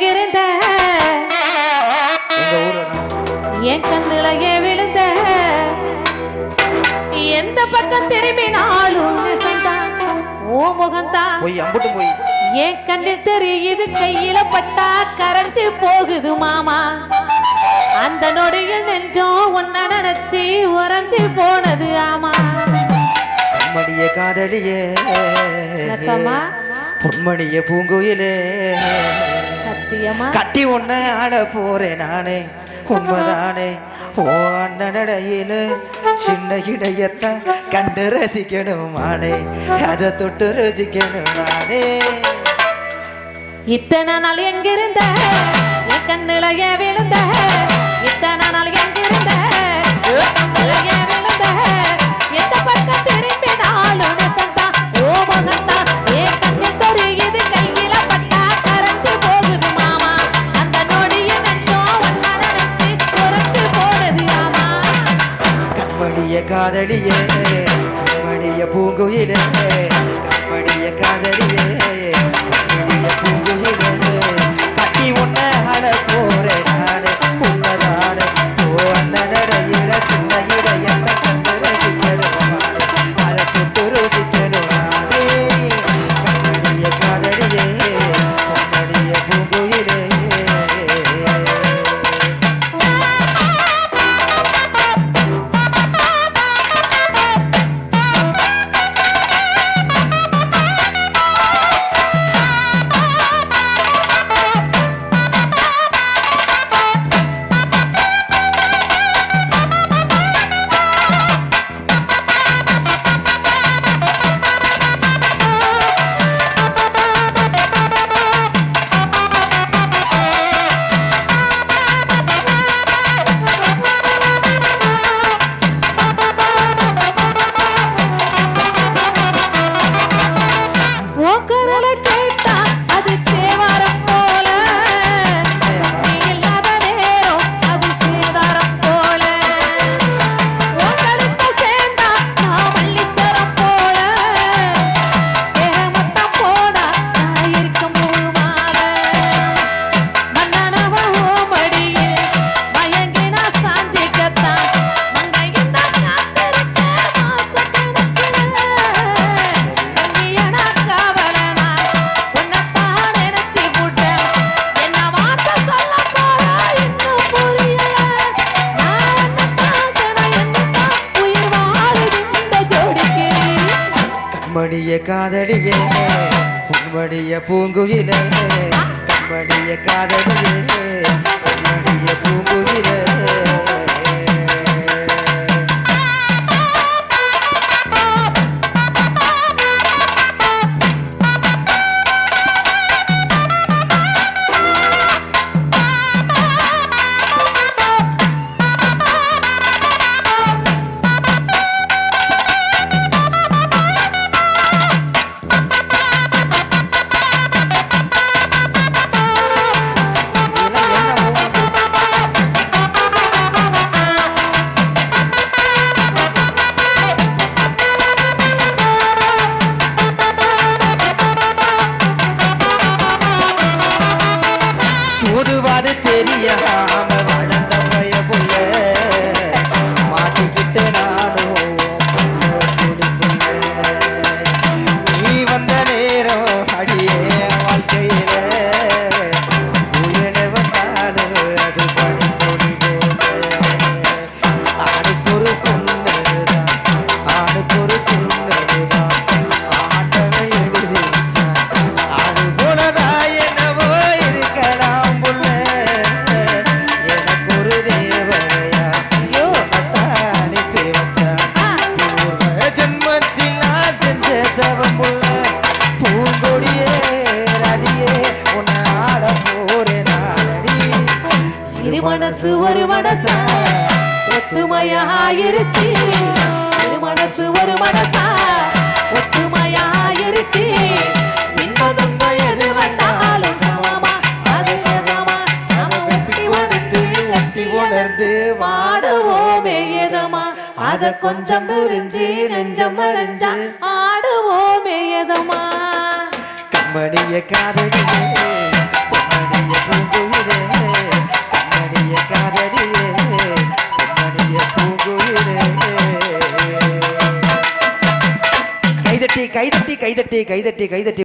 எங்கிருந்த என் கண்ணுல ஏன் விழுந்த. எந்த பக்கம் திரும்பினாலும் ஓ முகந்தான். போய் அம்புட்டு போய். என் கண்ணில் தெரியுது கையில பட்டா கரைஞ்சு போகுது மாமா. அந்த நொடியில் நெஞ்சம் உன்ன நினைச்சு உறைஞ்சு போனது ஆமா. கண்மணிய காதலியே? பொன்மணிய பூங்குயிலே. சத்தியமா? கட்டி ஒன்ன ஆட போறேன் நானே உண்மைதானே ஓ அண்ணனடையில சின்ன இடையத்தான் கண்டு ரசிக்கணும் நானே அதை தொட்டு ரசிக்கணும் நானே இத்தனை நாள் எங்கிருந்த? என் கண்ணுல ஏன் விழுந்த? இத்தனை நாள் எங்கிருந்த காதலியே. மடிய பூங்குயிலே. காதடியே காதலியே பூங்குகிலே பூங்குயிலே காதடியே காதலியே பூங்குகிலே அது தெரியாம மனச ஒத்துமையாயிருச்சு. ஒரு மனசு ஒரு மனசா? ஒத்துமையாயிருச்சு. இன்பதும் வயது வந்தாலும் சமமா? அது சேசமா நாம ஒட்டி உணர்ந்து ஒட்டி உணர்ந்து வாடுவோமே எதமா அத கொஞ்சம் புரிஞ்சு நெஞ்சம் மறைஞ்சா ஆடுவோமே எதமா கண்மணிய காதலியே பொன்மணிய கைதட்டி கைதட்டி கைதட்டி.